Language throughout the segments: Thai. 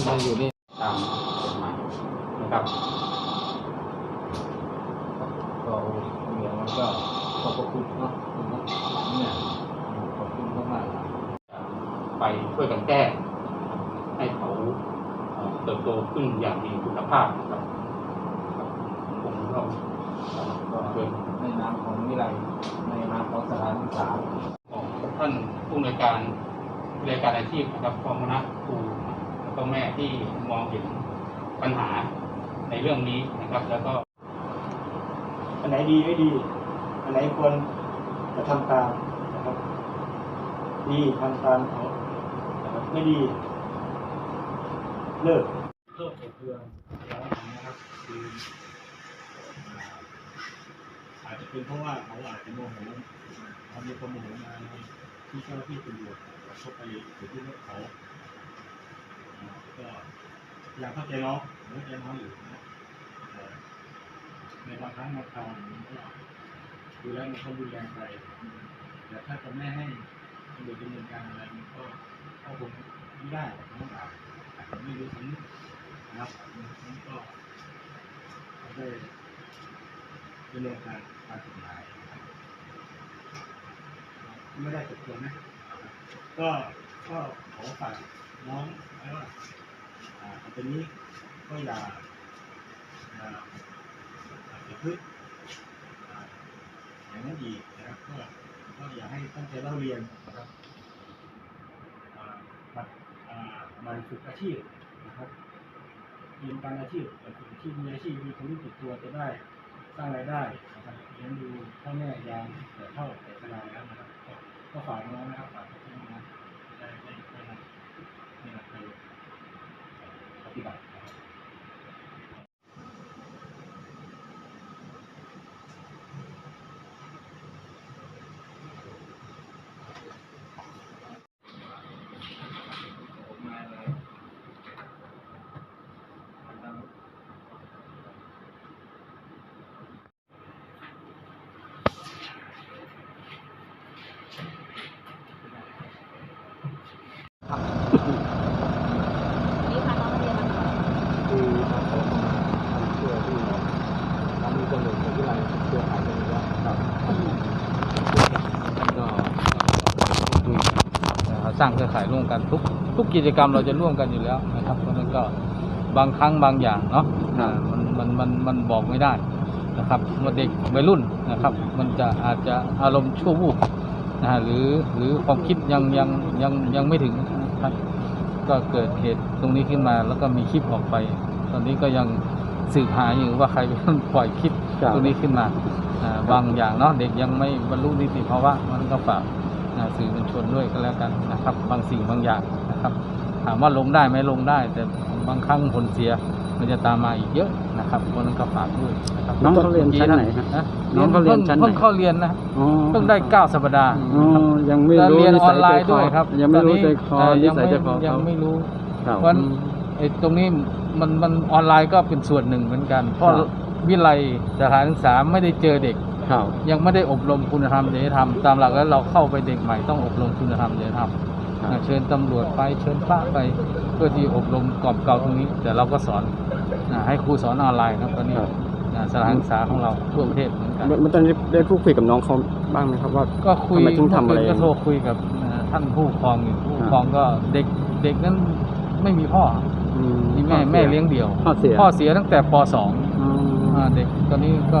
านมาอยู่นี่ตามกฎหมายนะครับก็โอ้เหนือมันก็ขอบคุณเนาะเนาะเนี่ยขอบคุณมากๆไปช่วยกันแก้ให้เขาเติบโตขึ้นอย่างมีคุณภาพนะครับผมก็ก็ช่วยในนามของวิไลในนามของสถานศึกษาของท่านผู้อำนวยการบริการอาชีพนะครับพร้อมคณะครู แล้วก็แม่ที่มองเห็นปัญหาในเรื่องนี้นะครับ แล้วก็อันไหนดีไม่ดี อันไหนควรจะทำตามนะครับ ดีทำตามเขานะครับไม่ดี เลิกโทษเพื่อนแล้วนะครับคืออาจจะเป็นเพราะว่าเขาอาจจะโมโหเขามีความโมโหมาในที่เจ้าหน้าที่ตำรวจเข้าไปถึงที่เขา ก็อยากเข้าใจน้องเข้าใจน้องอยู่นะในบางครั้งบางคราวมันก็ดูแล้วมันก็รุนแรงไปแต่ถ้าจะไม่ให้ตำรวจดำเนินการอะไรมันก็ก็คงไม่ได้หรอกน้องอาอาจจะไม่รู้ถึงนะครับมันก็ได้ดำเนินการตามกฎหมายไม่ได้ตกลงนะก็ก็ขอฝากน้องไว้ว่า ต่อไปนี้ก็อย่าอย่าอย่าประพฤติอ่าอย่างนั้นอีกนะครับก็ก็อย่าให้ตั้งใจเล่าเรียนนะครับอ่าบัตรอ่ามันฝึกอาชีพนะครับเรียนการอาชีพแต่อาชีพมีอาชีพมีความรู้สึกตัวจะได้สร้างรายได้นะครับเลี้ยงดูพ่อแม่ยามแต่เท่าแต่ชราแล้วนะครับก็ก็ฝากน้องนะครับฝากพี่น้องนะได้ได้ได้นำได้นำไปปฏิบัตินะครับ นี่พาน้องมาเรียนมาก่อน คือทางผมมาทำเพื่อที่ทำมีกำหนดของวิไลเครือข่ายกันอยู่แล้วครับ ก็คุยนะครับ สร้างเครือข่ายร่วมกันทุกทุกกิจกรรมเราจะร่วมกันอยู่แล้วนะครับเพราะฉะนั้นก็บางครั้งบางอย่างเนาะอ่ามันมันมันมันบอกไม่ได้นะครับว่าเด็กวัยรุ่นนะครับ มันจะอาจจะอารมณ์ชั่ววูบนะฮะหรือหรือความคิดยังยังยังยังไม่ถึงนะครับก็เกิดเหตุตรงนี้ขึ้นมาแล้วก็มีคลิปออกไป ตอนนี้ก็ยังสืบหาอยู่ว่าใครเป็นคนปล่อยคลิปครับ ตรงนี้ขึ้นมาอ่าบางอย่างเนาะเด็กยังไม่บรรลุนิติภาวะมันก็ฝากอ่า สื่อมวลชนด้วยก็แล้วกันนะครับ บางสิ่งบางอย่างนะครับ ถามว่าลงได้ไหมลงได้ แต่บางครั้งผลเสียมันจะตามมาอีกเยอะนะครับเพราะฉะนั้นก็ฝากด้วยนะครับน้องเขาเรียนชั้นไหนครับนะน้องเขาเรียนชั้นไหนเพิ่งเข้าเรียนนะอ๋อเพิ่งได้เก้าสัปดาห์อ๋อยังไม่แล้วรู้เรียนนิออสันยไลใจน์คด้อวยครับยังไม่รู้ใจคอตอนนินี้สัยใจคอยัเขางไม่รู้ครับเพราะฉะนั้นไอ้ตรงนี้มันมันออนไลน์ก็เป็นส่วนหนึ่งเหมือนกัน เพราะครับวิไลสถานศึกษาไม่ได้เจอเด็ก ครับ ยังไม่ได้อบรมคุณธรรมจริยธรรมตามหลักแล้วเราเข้าไปเด็กใหม่ต้องอบรมคุณธรรมจริยธรรมครับอ่าเชิญตำรวจไปเชิญพระไปเพื่อที่อบรมกรอบเก่าตรงนี้ แต่เราก็สอนอ่าให้ครูสอนออนไลน์ครับตอนนี้ครับอ่าสถานศึกษาของเราทั่วประเทศเหมือนกันเมื่อตอนนี้ได้พูดคุยกับน้องเขาบ้างไหมครับว่าก็คุยทำไมถึงทำอะไรเมื่คืนก็โทรคุยกับอ่าท่านผู้ปกครองอยู่ผู้ปกครองก็เด็กเด็กนั้นไม่มีพ่ออืมมีแม่แม่เลี้ยงเดี่ยว พ่อเสียพ่อเสียตั้งแต่ป .2 อ๋ออ่าเด็กตอนนี้ก็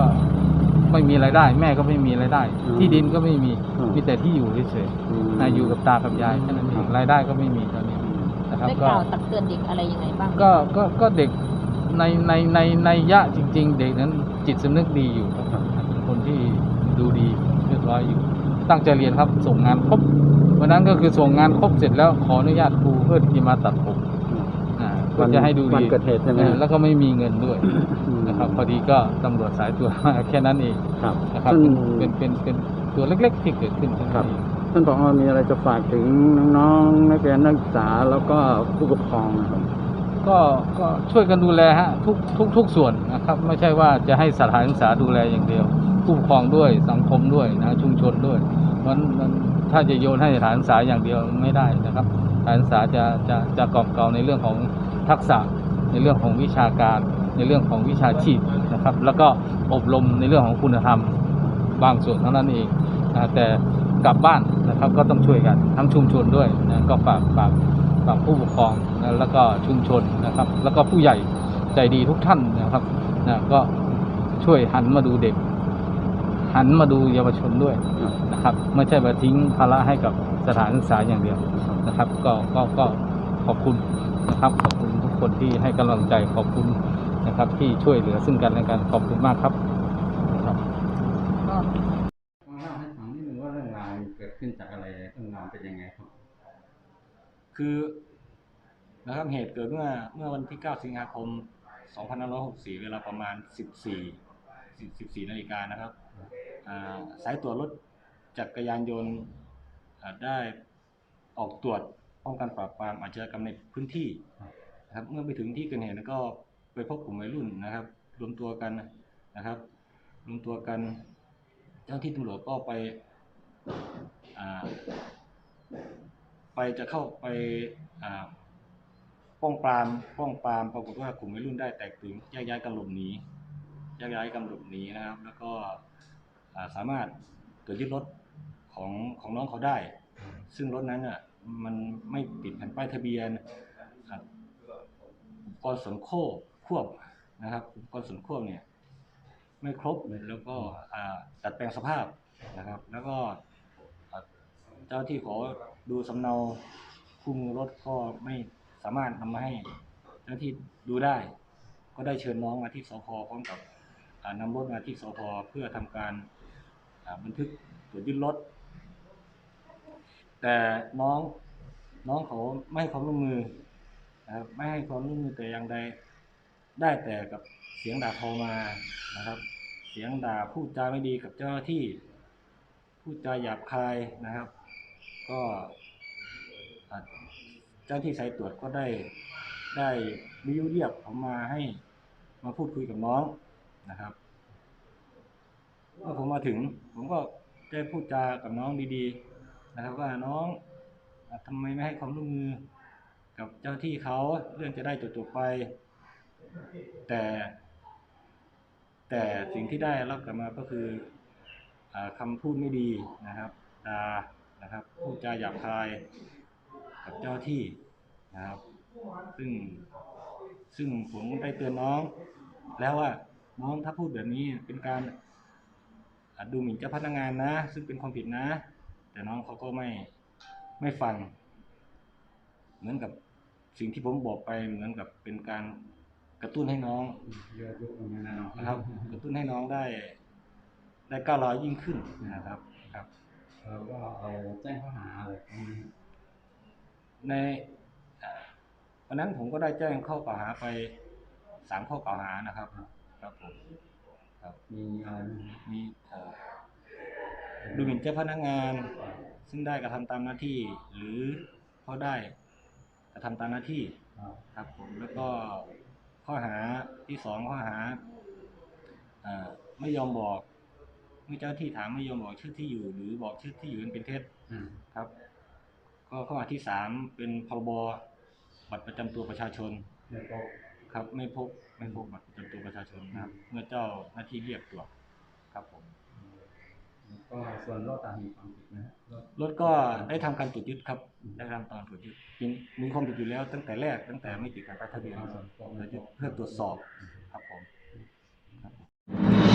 ไม่มีรายได้ แม่ก็ไม่มีรายได้อืมที่ดินก็ไม่มีอืมมีแต่ที่อยู่เฉยอืมๆอ่าอยู่กับตากับยายแค่นั้นเองรายได้ก็ไม่มีตอนนี้นะครับได้กก็ล่าวตักเตือนเด็กอะไรยังไงบ้างไหมก็ก็ก็เด็กในในในในยะจริง ๆ เด็กนั้นจิตสำนึกดีอยู่ครับเป็นคนที่ดูดีเรียบร้อยอยู่ ตั้งใจเรียนครับส่งงานครบวันนั้นก็คือส่งงานครบเสร็จแล้วขออนุญาตครูเพื่อที่จะมาตัดผม อ่าเพื่อจะให้ดูวันดีเกิดเหตุใช่ไหมเออแล้วก็ไม่มีเงินด้วยอืมนะครับ พอดีก็ตำรวจสายตรวจมาแค่นั้นเองครับนะครับท่านเป็นเป็นเป็นเป็นตัวเล็ก ๆ ที่เกิดขึ้นเท่าครันั้นบเองท่านผอมีอะไรจะฝากถึงน้องๆนักเรียนนักศึกษาแล้วก็ผู้ปกครองนะครับก็ก็ช่วยกันดูแลฮะทุกทุกทุกส่วนนะครับ ไม่ใช่ว่าจะให้สถานศึกษาดูแลอย่างเดียว ผู้ปกครองด้วยสังคมด้วยนะชุมชนด้วยมันมันถ้าจะโยนให้สถานศึกษาอย่างเดียวไม่ได้นะครับสถานศึกษาจะจะจะกอบเกลาในเรื่องของท ทักษะในเรื่องของวิชาการ ในเรื่องของวิชาชีพนะครับ แล้วก็อบรมในเรื่องของคุณธรรมบางส่วนเท่านั้นเองนะแต่กลับบ้านนะครับก็ต้องช่วยกันทั้งชุมชนด้วยนะก็ฝากฝากฝากผู้ปกครองนะแล้วก็ชุมชนนะครับ แล้วก็ผู้ใหญ่ใจดีทุกท่านนะครับนะก็ช่วยหันมาดูเด็ก หันมาดูเยาวชนด้วยนะครับไม่ใช่มาทิ้งภาระให้กับสถานศึกษาอย่างเดียวนะครับ ก็ก็ก็ขอบคุณ นะครับขอบคุณทุกคนที่ให้กำลังใจขอบคุณนะครับ ที่ช่วยเหลือซึ่งกันและกันขอบคุณมากครับครับก็เล่าให้ฟังนิดนึงว่าเรื่องราวมันเกิดขึ้นจากอะไรเรื่องราวเป็นยังไงครับ คือนะครับเหตุเกิดเมื่อเมื่อวันที่ 9 สิงหาคม 2564 เวลาประมาณ 14 14นาฬิกานะครับอ่าสายตรวจรถจักรยานยนต์อ่าได้ออกตรวจ ป้องกันปราบปรามอาชญากรรมในพื้นที่นะครับเมื่อไปถึงที่เกิดเหตุก็ไปพบกลุ่มวัยรุ่นนะครับ รวมตัวกันนะครับ รวมตัวกัน เจ้าที่ตำรวจก็ไปไปจะเข้าไปป้องปรามป้องปรามปรากฏว่ากลุ่มวัยรุ่นได้แตกตื่นแยกย้ายกันหลบหนีแยกย้ายกันหลบหนีนะครับ แล้วก็สามารถตรวจยึดรถของของน้องเขาได้ ซึ่งรถนั้นอะ มันไม่ติดแผ่นป้ายทะเบียนอ่าอุปกรณ์สนโค้ควบนะครับอุปกรณ์สนควบเนี่ย ไม่ครบแล้วก็อ่าดัดแปลงสภาพนะครับ แล้วก็เจ้าที่ขอดูสำเนาคู่มือรถก็ไม่สามารถนำมาให้เจ้าที่ดูได้ ก็ได้เชิญน้องมาที่สพพร้อมกับนำรถมาที่สพเพื่อทำการบันทึกตรวจยึดรถ แต่น้องน้องเขาไม่ให้ความร่วมมือนะครับไม่ให้ความร่วมมือแต่อย่างใดได้แต่กับเสียงด่าทอมานะครับ เสียงด่าพูดจาไม่ดีกับเจ้าหน้าที่พูดจาหยาบคายนะครับ ก็เจ้าหน้าที่สายตรวจก็ได้ได้วิวเรียกผมมาให้มาพูดคุยกับน้องนะครับเมื่อผมมาถึง ผมก็ได้พูดจากับน้องดีๆ นะครับว่าน้องอะทำไมไม่ให้ความร่วมมือกับเจ้าที่เขาเรื่องจะได้จบๆไป แต่ แต่สิ่งที่ได้รับกลับมาก็คืออาคำพูดไม่ดีนะครับด่านะครับพูดจาหยาบคายกับเจ้าที่นะครับ ซึ่งซึ่งผมได้เตือนน้อง แล้วว่าน้องถ้าพูดแบบนี้เป็นการดูหมิ่นเจ้าพนักงานนะ ซึ่งเป็นความผิดนะ แต่น้องเขาก็ไม่ไม่ฟัง เหมือนกับสิ่งที่ผมบอกไปเหมือนกับเป็นการกระตุ้นให้น้องเยอะยุอย่างนี้นะเนาะนะครับ กระตุ้นให้น้องได้ ได้ก้าวร้าวยิ่งขึ้นนะครับ ครับเราก็เอาแจ้งข้อหาอะไรตรงนี้ในเอ่อวันนั้นผมก็ได้แจ้งข้อกล่าวหาไปสามข้อกล่าวหานะครับ ครับผมครับมีอะไรไหมมีเอ่อ ดูหมิ่นเจ้าพนักงาน ซึ่งได้กระทำตามหน้าที่ หรือเขาได้กระทำตามหน้าที่ครับผมแล้วก็ข้อหาที่สองข้อหาอไม่ยอมบอกเมื่อเจ้าที่ถามไม่ยอมบอกชื่อที่อยู่ หรือบอกชื่อที่อยู่เป็นเท็จครับ ก็ข้อหาที่สามเป็นพรบบัตรประจำตัวประชาชนครับ ไม่พบไม่พบบัตรประจำตัวประชาชนนะครับ เมื่อเจ้าหน้าที่เรียกตรวจครับผม ก็ส่วนรถตามมีความผิดนะฮะรถรถก็ได้ทำการตรวจยึดครับได้ทำตอนตรวจยึดมีมีความผิดอยู่แล้วตั้งแต่แรกตั้งแต่ไม่ติดการป้ายทะเบียนตรวจยึดเพื่อตรวจสอบครับผมครับผม